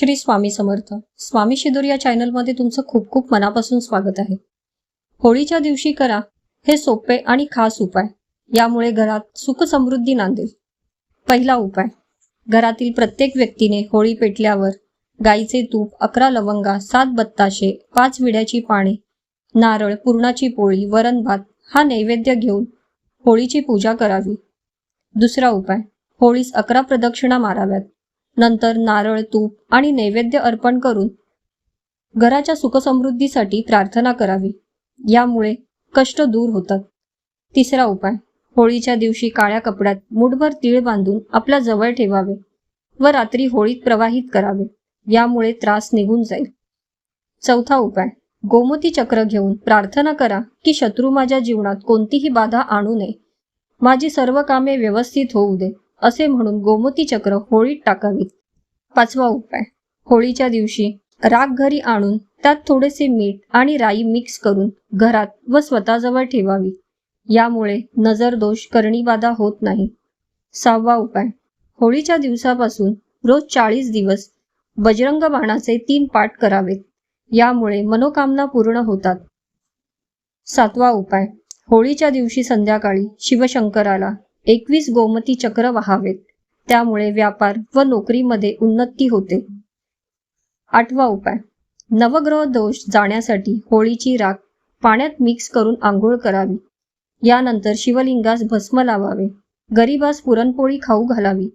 श्री स्वामी समर्थ. स्वामी शिदूर या चॅनलमध्ये तुमचं खूप खूप मनापासून स्वागत आहे. होळीच्या दिवशी करा हे सोपे आणि खास उपाय. यामुळे घरात सुख समृद्धी नांदेल. पहिला उपाय. घरातील प्रत्येक व्यक्तीने होळी पेटल्यावर गाईचे तूप अकरा लवंगा सात बत्ताशे पाच विड्याची पाने नारळ पुरणाची पोळी वरण भात हा नैवेद्य घेऊन होळीची पूजा करावी. दुसरा उपाय. होळीस अकरा प्रदक्षिणा माराव्यात. नंतर नारळ तूप आणि नैवेद्य अर्पण करून घराच्या सुखसमृद्धीसाठी प्रार्थना करावी. यामुळे कष्ट दूर होतात. तिसरा उपाय होळीच्या दिवशी काळ्या कपड्यात मुठभर तीळ बांधून आपल्या जवळ ठेवावे व रात्री होळीत प्रवाहित करावे. यामुळे त्रास निघून जाईल. चौथा उपाय गोमती चक्र घेऊन प्रार्थना करा की शत्रू माझ्या जीवनात कोणतीही बाधा आणू नये. माझी सर्व कामे व्यवस्थित होऊ दे. असे म्हणून गोमती चक्र होळीत टाकावीत पाचवा उपाय. होळीच्या दिवशी राग घरी आणून त्यात थोडेसे मीठ आणि राई मिक्स करून घरात व स्वतःजवळ ठेवावी. यामुळे नजर दोष करणीबाधा होत नाही. सहावा उपाय. होळीच्या दिवसापासून रोज चाळीस दिवस बजरंग बाणाचे तीन पाठ करावेत. यामुळे मनोकामना पूर्ण होतात. सातवा उपाय. होळीच्या दिवशी संध्याकाळी शिवशंकराला एकवीस गोमती चक्र वहावेत. त्यामुळे व्यापार व नोकरीमध्ये उन्नती होते. आठवा उपाय. नवग्रह दोष जाण्यासाठी होळीची राख पाण्यात मिक्स करून आंघोळ करावी. यानंतर शिवलिंगास भस्म लावावे. गरीबास पुरणपोळी खाऊ घालावी.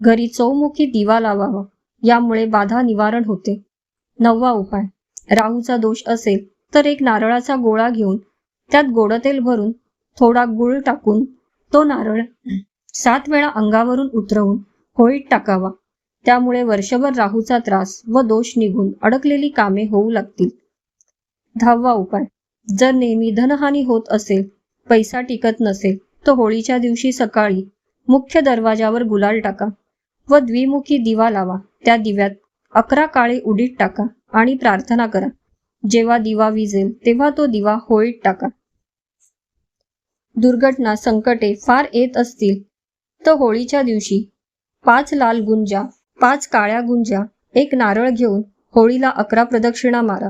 घरी चौमुखी दिवा लावावा. यामुळे बाधा निवारण होते. नववा उपाय. राहूचा दोष असेल तर एक नारळाचा गोळा घेऊन त्यात गोडतेल भरून थोडा गुळ टाकून तो नारळ सात वेळा अंगावरून उतरवून होळीत टाकावा. त्यामुळे वर्षभर राहूचा त्रास व दोष निघून अडकलेली कामे होऊ लागतील. दहावा उपाय. जर नेहमी धनहानी होत असेल पैसा टिकत नसेल तर होळीच्या दिवशी सकाळी मुख्य दरवाजावर गुलाल टाका व द्विमुखी दिवा लावा. त्या दिव्यात अकरा काळे उडीत टाका आणि प्रार्थना करा. जेव्हा दिवा विजेल तेव्हा तो दिवा होळीत टाका. दुर्घटना संकटे फार येत असतील तर होळीच्या दिवशी पाच लाल गुंजा पाच काळ्या गुंजा एक नारळ घेऊन होळीला अकरा प्रदक्षिणा मारा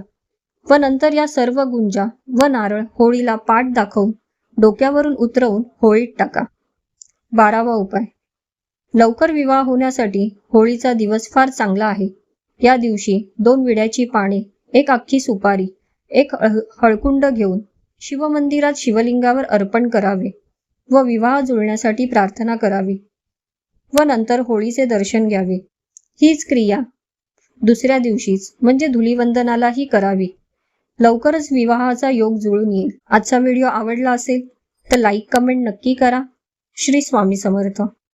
व नंतर या सर्व गुंजा व नारळ होळीला पाठ दाखवून डोक्यावरून उतरवून होळीत टाका. बारावा उपाय. लवकर विवाह होण्यासाठी होळीचा दिवस फार चांगला आहे. या दिवशी दोन विड्याची पाने एक अख्खी सुपारी एक हळ- हळकुंड घेऊन शिवमंदिरात शिवलिंगावर अर्पण करावे व विवाह जुळण्यासाठी प्रार्थना करावी व नंतर होळीचे दर्शन घ्यावे. हीच क्रिया दुसऱ्या दिवशीच म्हणजे धुलीवंदनालाही करावी. लवकरच विवाहाचा योग जुळून येईल. आजचा व्हिडिओ आवडला असेल तर लाईक कमेंट नक्की करा. श्री स्वामी समर्थ.